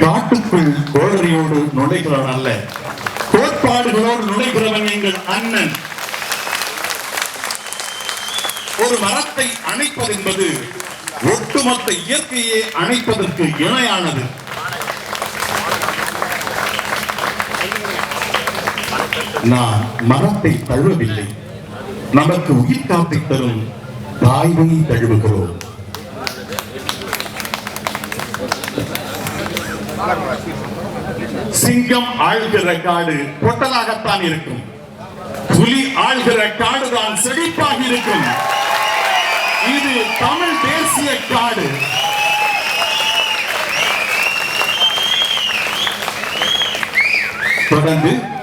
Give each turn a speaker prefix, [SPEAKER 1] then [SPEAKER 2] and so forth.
[SPEAKER 1] நாட்டுக்குள் கோடரியோடு நுழைகிறவன் அல்ல. கோட்பாடுகளோடு நுழைகிறவன் எங்கள் அண்ணன். ஒரு மரத்தை அணைப்பது என்பது ஒட்டுமொத்த இயற்கையை அணைப்பதற்கு இணையானது. நான் மரத்தை தழுவவில்லை. நமக்கு உயிர் காப்பை தரும் தாய்வை தழுவுகிறோம். சிங்கம் ஆழ்கிற காடு பொட்டலாகத்தான் இருக்கும். புலி ஆழ்கிற காடுதான் செழிப்பாக இருக்கும். இது தமிழ் தேசிய காடு. தொடர்ந்து